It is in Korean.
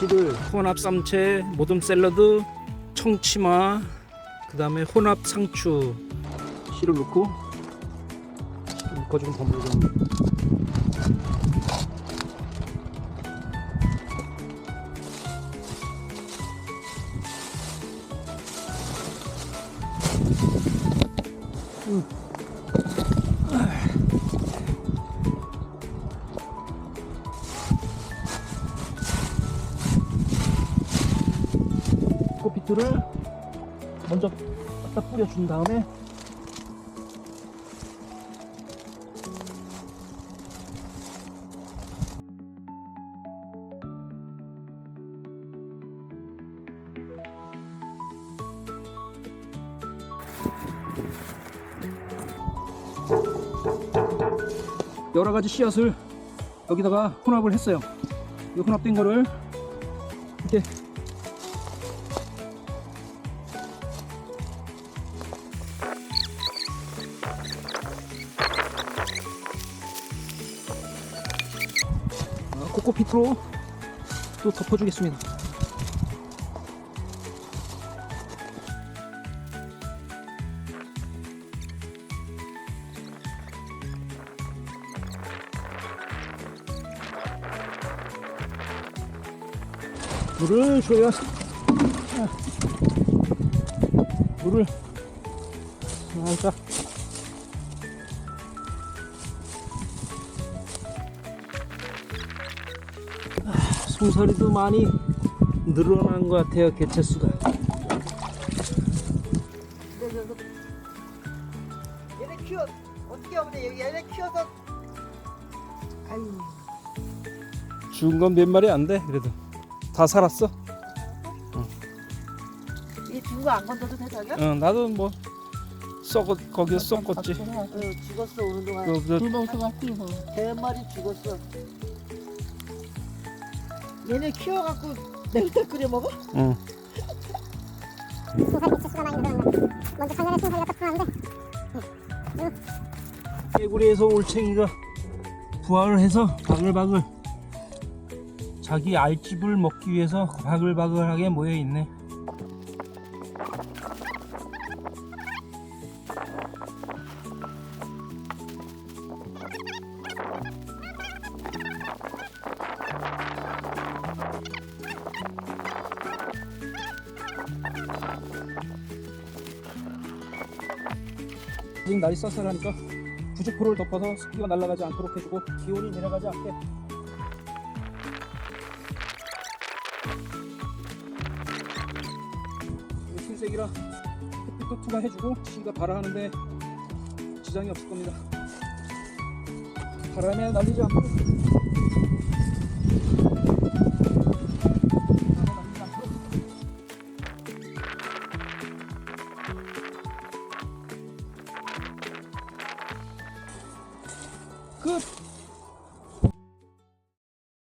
재료들 혼합 쌈채, 모듬 샐러드, 청치마, 그 다음에 혼합 상추. 씨를 넣고 거좀 버무리고 코 피트를 먼저 갖다 뿌려준 다음에 여러 가지 씨앗을 여기다가 혼합을 했어요. 이 혼합된 거를 이렇게 코코피트로 또 덮어주겠습니다. 물을 줘야 아, 물을. 살짝 송사리도 많이 늘어난 것 같아요 개체수가. 얘네 키워 어떻게 하면 돼? 얘네 키워서. 아유. 죽은 건 몇 마리 안 돼 그래도. 다 살았어? 이 죽은 거안 건져도 돼 자기야? 어, 나도 뭐 썩었 거기에 썩었지. 어, 죽었어 오는 동안. 그, 그, 불멍소가 뛰고 세 마리 죽었어. 얘네 키워갖고 냉탕 끓여 먹어? 응. 송사리 개체수가 많이 늘어났나 먼저 작년에 송사리가 딱 풀었는데 개구리에서 올챙이가 부화를 해서 바글바글 자기 알집을 먹기 위해서 바글바글하게 모여 있네. 지금 날이 쌀쌀하니까 부직포를 덮어서 습기가 날아가지 않도록 해주고 기온이 내려가지 않게. 이거 신색이라 햇빛도 투과해주고 씨가 발화하는데 지장이 없을 겁니다. 바람에 날리지 않고 Kır.